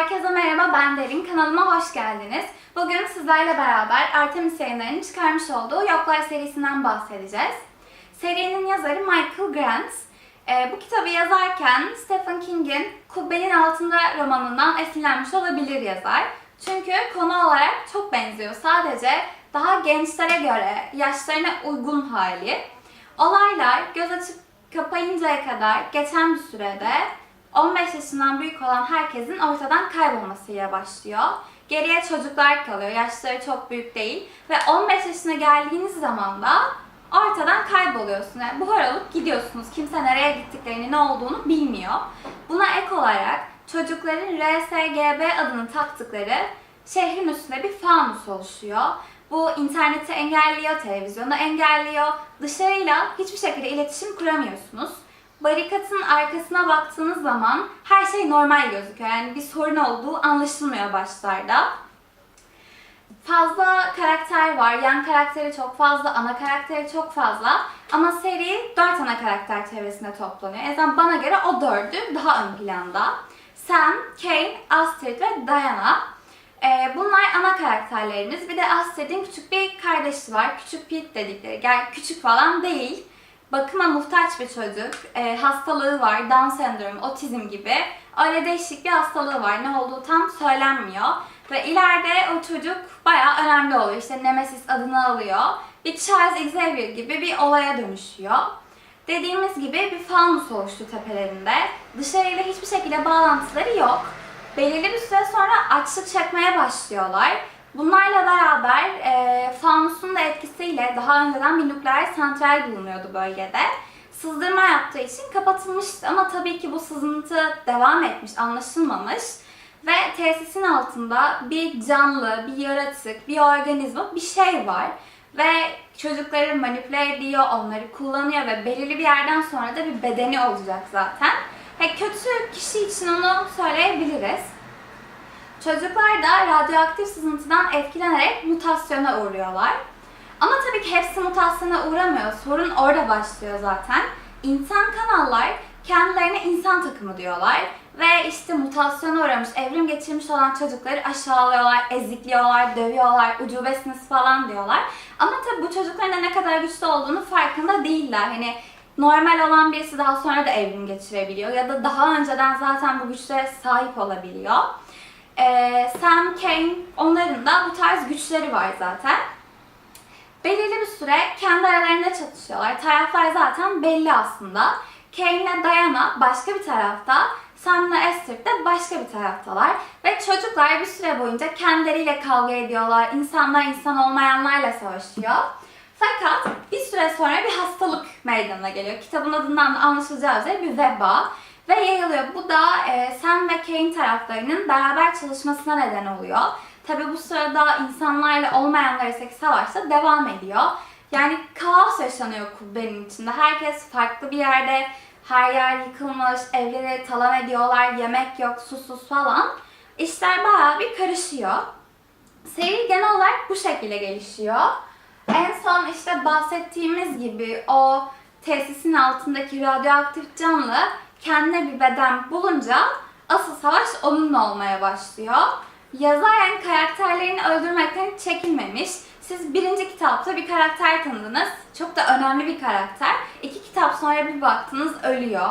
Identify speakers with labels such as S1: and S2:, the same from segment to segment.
S1: Herkese merhaba, ben Derin. Kanalıma hoş geldiniz. Bugün sizlerle beraber Artemis yayınlarının çıkarmış olduğu Yoklar serisinden bahsedeceğiz. Serinin yazarı Michael Grant. Ee, bu kitabı yazarken Stephen King'in Kubbenin Altında romanından esinlenmiş olabilir yazar. Çünkü konu olarak çok benziyor. Sadece daha gençlere göre yaşlarına uygun hali. Olaylar göz açıp kapayıncaya kadar geçen bir sürede 15 yaşından büyük olan herkesin ortadan kaybolmasıyla başlıyor. Geriye çocuklar kalıyor. Yaşları çok büyük değil. Ve 15 yaşına geldiğiniz zaman da ortadan kayboluyorsun. Yani buhar olup gidiyorsunuz. Kimse nereye gittiklerini, ne olduğunu bilmiyor. Buna ek olarak çocukların RSGB adını taktıkları şehrin üstünde bir fanus oluşuyor. Bu interneti engelliyor, televizyonu engelliyor. Dışarıyla hiçbir şekilde iletişim kuramıyorsunuz. Barikatın arkasına baktığınız zaman her şey normal gözüküyor. Yani bir sorun olduğu anlaşılmıyor başlarda. Fazla karakter var. Yan karakteri çok fazla, ana karakteri çok fazla. Ama seri dört ana karakter çevresinde toplanıyor. En azından bana göre o dördü daha ön planda. Sam, Kane, Astrid ve Diana. Ee, bunlar ana karakterlerimiz. Bir de Astrid'in küçük bir kardeşi var. Küçük Pete dedikleri. Gel küçük falan değil. Bakıma muhtaç bir çocuk. Ee, hastalığı var. Down sendromu, otizm gibi. Öyle değişik bir hastalığı var. Ne olduğu tam söylenmiyor. Ve ileride o çocuk bayağı önemli oluyor. İşte Nemesis adını alıyor. Bir Charles Xavier gibi bir olaya dönüşüyor. Dediğimiz gibi bir fanus oluştu tepelerinde. Dışarıyla hiçbir şekilde bağlantıları yok. Belirli bir süre sonra açlık çekmeye başlıyorlar. Bunlarla beraber e, fanusun da etkisiyle daha önceden bir nükleer santral bulunuyordu bölgede. Sızdırma yaptığı için kapatılmıştı ama tabii ki bu sızıntı devam etmiş, anlaşılmamış. Ve tesisin altında bir canlı, bir yaratık, bir organizma, bir şey var. Ve çocukları manipüle ediyor, onları kullanıyor ve belirli bir yerden sonra da bir bedeni olacak zaten. Ve kötü kişi için onu söyleyebiliriz. Çocuklar da radyoaktif sızıntıdan etkilenerek mutasyona uğruyorlar. Ama tabii ki hepsi mutasyona uğramıyor. Sorun orada başlıyor zaten. İnsan kanallar kendilerine insan takımı diyorlar. Ve işte mutasyona uğramış, evrim geçirmiş olan çocukları aşağılıyorlar, ezikliyorlar, dövüyorlar, ucubesiniz falan diyorlar. Ama tabii bu çocukların da ne kadar güçlü olduğunu farkında değiller. Hani normal olan birisi daha sonra da evrim geçirebiliyor ya da daha önceden zaten bu güçlere sahip olabiliyor. Ee, Sam, Kane onların da bu tarz güçleri var zaten. Belirli bir süre kendi aralarında çatışıyorlar. Taraflar zaten belli aslında. Kane ile Diana başka bir tarafta, Sam ile Esther de başka bir taraftalar. Ve çocuklar bir süre boyunca kendileriyle kavga ediyorlar. İnsanlar insan olmayanlarla savaşıyor. Fakat bir süre sonra bir hastalık meydana geliyor. Kitabın adından da anlaşılacağı üzere bir veba ve yayılıyor. Bu da e, Sam ve Kane taraflarının beraber çalışmasına neden oluyor. Tabi bu sırada insanlarla olmayanlar ise savaş da devam ediyor. Yani kaos yaşanıyor kubbenin içinde. Herkes farklı bir yerde, her yer yıkılmış, evleri talan ediyorlar, yemek yok, susuz falan. İşler bayağı bir karışıyor. Seri genel olarak bu şekilde gelişiyor. En son işte bahsettiğimiz gibi o tesisin altındaki radyoaktif canlı kendine bir beden bulunca asıl savaş onunla olmaya başlıyor. Yazar karakterlerini öldürmekten çekinmemiş. Siz birinci kitapta bir karakter tanıdınız. Çok da önemli bir karakter. İki kitap sonra bir baktınız ölüyor.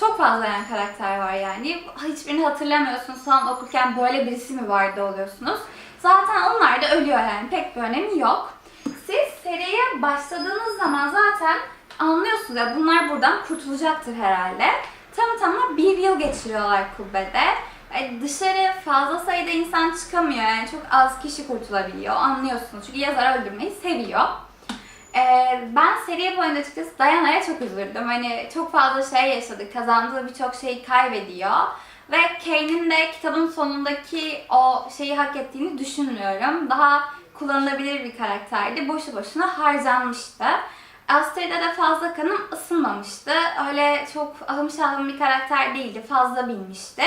S1: Çok fazla yani karakter var yani. Hiçbirini hatırlamıyorsunuz falan okurken böyle birisi mi vardı oluyorsunuz. Zaten onlar da ölüyor yani pek bir önemi yok. Siz seriye başladığınız zaman zaten anlıyorsunuz ya bunlar buradan kurtulacaktır herhalde. Tamına bir yıl geçiriyorlar kubbede. Yani dışarı fazla sayıda insan çıkamıyor yani çok az kişi kurtulabiliyor anlıyorsunuz çünkü yazar öldürmeyi seviyor. Ee, ben seriye boyunca açıkçası Diana'ya çok üzüldüm. Hani çok fazla şey yaşadı, kazandığı birçok şeyi kaybediyor. Ve Kane'in de kitabın sonundaki o şeyi hak ettiğini düşünmüyorum. Daha kullanılabilir bir karakterdi. Boşu boşuna harcanmıştı. Astrid'e de fazla kanım ısınmamıştı. Öyle çok ahım şahım bir karakter değildi. Fazla bilmişti.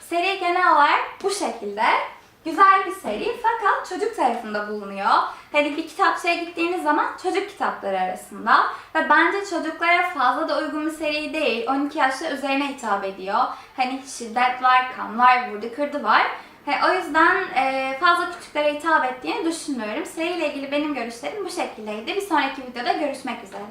S1: Seri genel olarak bu şekilde. Güzel bir seri fakat çocuk tarafında bulunuyor. Hani bir kitapçıya gittiğiniz zaman çocuk kitapları arasında. Ve bence çocuklara fazla da uygun bir seri değil. 12 yaşta üzerine hitap ediyor. Hani şiddet var, kan var, vurdu kırdı var. He, o yüzden e, fazla küçüklere hitap ettiğini düşünmüyorum. Seriyle ilgili benim görüşlerim bu şekildeydi. Bir sonraki videoda görüşmek üzere.